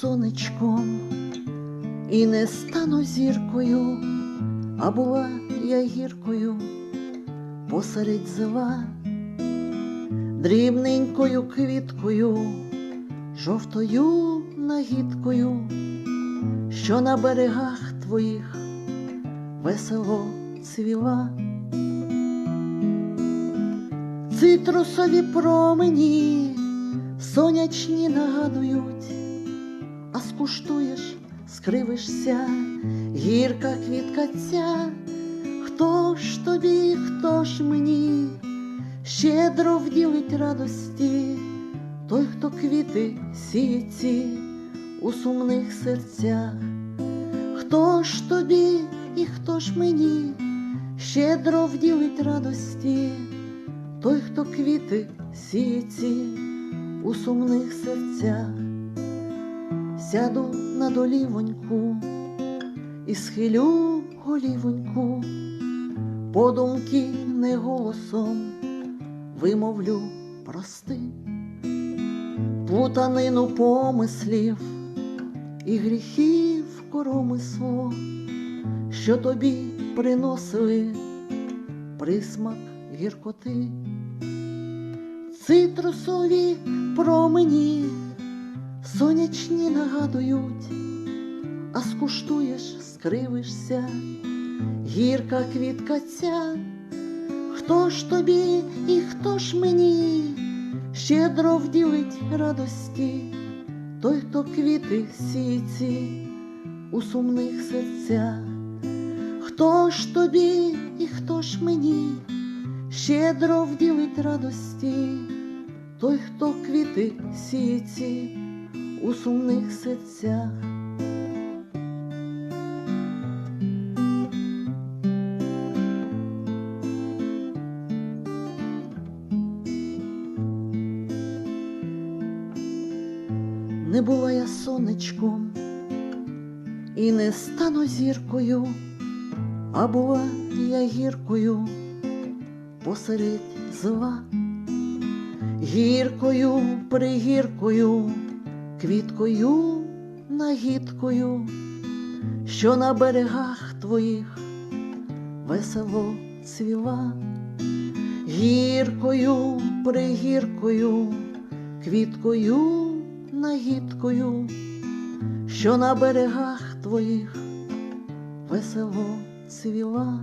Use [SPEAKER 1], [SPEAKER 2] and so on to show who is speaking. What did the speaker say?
[SPEAKER 1] сонечком і не стану зіркою, а була я гіркою посеред зела, дрібненькою квіткою, жовтою нагідкою, що на берегах твоїх весело цвіла. Цитрусові промені сонячні нагадують, а скуштуєш, скривишся, гірка квітка ця, хто ж тобі, хто ж мені? Щедро вділить радості, той, хто квіти сіється у сумних серцях, хто ж тобі і хто ж мені? Щедро вділить радості той, хто квіти сіється у сумних серцях, сяду на долівоньку і схилю голівоньку, подумки не голосом вимовлю прости, плутанину помислів і гріхів коромисло, що тобі приносили присмак гіркоти, цитрусові промені сонячні нагадують, а скуштуєш, скривишся, гірка квітка ця, хто ж тобі і хто ж мені щедро вділить радості, той, хто квіти сіці у сумних серцях, хто ж тобі і хто ж мені щедро вділить радості, той, хто квіти сіці у сумних серцях. Не була я сонечком і не стану зіркою, а була я гіркою посеред зла, гіркою, пригіркою, квіткою, нагідкою, що на берегах твоїх весело цвіла, гіркою, пригіркою, квіткою, нагідкою, що на берегах твоїх весело цвіла.